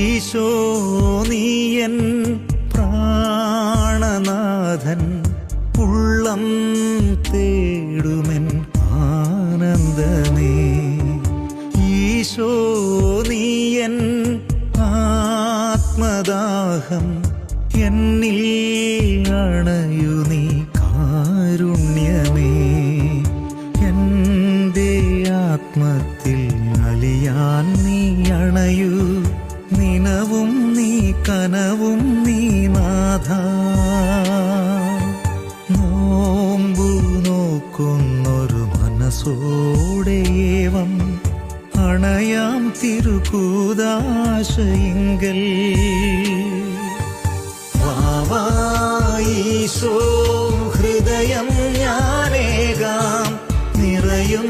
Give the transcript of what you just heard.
ഈശോ നീയൻ പ്രാണനാഥൻ ഉള്ളം തേടുമൻ ആനന്ദമേ. ഈശോ നീയൻ ആത്മദാഹം എന്നിൽ അണയു നീ കാരുണ്യമേ. എന്റെ ആത്മത്തിൽ അലിയാൻ നീ അണയൂ കനവും നീ നാഥ. നോമ്പു നോക്കുന്നൊരു മനസ്സോടെയേവം അണയാം തിരുകൂദാശയിങ്കൽ വാവായീശോ ഹൃദയം ഞാനേകാം. നിറയും